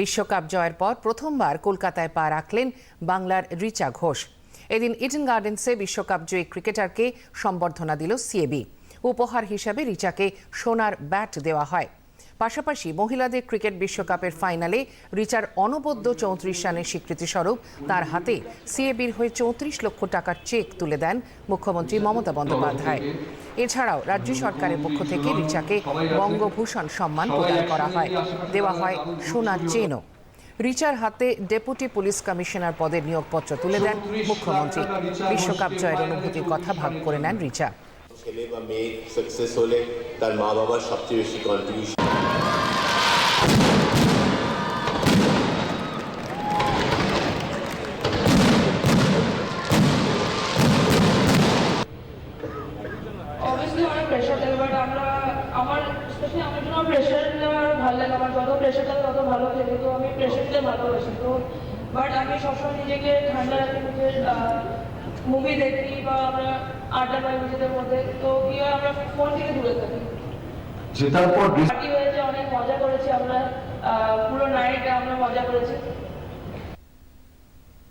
বিশ্বকাপ জয়ের পর প্রথমবার কলকাতায় পা রাখলেন বাংলার রিচা ঘোষ। এদিন ইডেন গার্ডেন্সে বিশ্বকাপ জয়ী ক্রিকেটারকে সম্বর্ধনা দিল সিএবি। উপহার হিসাবে রিচাকে সোনার ব্যাট দেওয়া হয়। পাশাপাশি মহিলাদের ক্রিকেট বিশ্বকাপের ফাইনালে রিচার অনবদ্য চৌত্রিশ রানের স্বীকৃতিস্বরূপ তার হাতে সিএবির হয়ে চৌত্রিশ লক্ষ টাকার চেক তুলে দেন মুখ্যমন্ত্রী মমতা বন্দ্যোপাধ্যায়। এছাড়াও রাজ্য সরকারের পক্ষ থেকে রিচাকে বঙ্গভূষণ সম্মান প্রদান করা হয়। দেওয়া হয় সোনার চেনও। রিচার হাতে ডেপুটি পুলিশ কমিশনার পদের নিয়োগপত্র তুলে দেন মুখ্যমন্ত্রী। বিশ্বকাপ জয়ের অনুভূতির কথা ভাগ করে নেন রিচা। ছেলে বা মেয়ে সাকসেস হলে তার মা বাবার সবচেয়ে বেশি কন্ট্রিবিউশন আমরা স্পেশালি আমার জন্য প্রেশার নিলে আমার লাগে। আমার যত প্রেশার তত ভালো থাকে তো আমি প্রেশার নিতে ভালোবাসি। তো বাট আমি সবসময় নিজেকে ঠান্ডা রাখি, নিজের মুভি দেখি বা আমরা আড্ডা পাই নিজেদের মধ্যে তো কি হয় আমরা ফোন থেকে দূরে থাকি। জেতার পর পার্টি হয়েছে অনেক মজা করেছি আমরা পুরো নাইট আমরা মজা করেছি।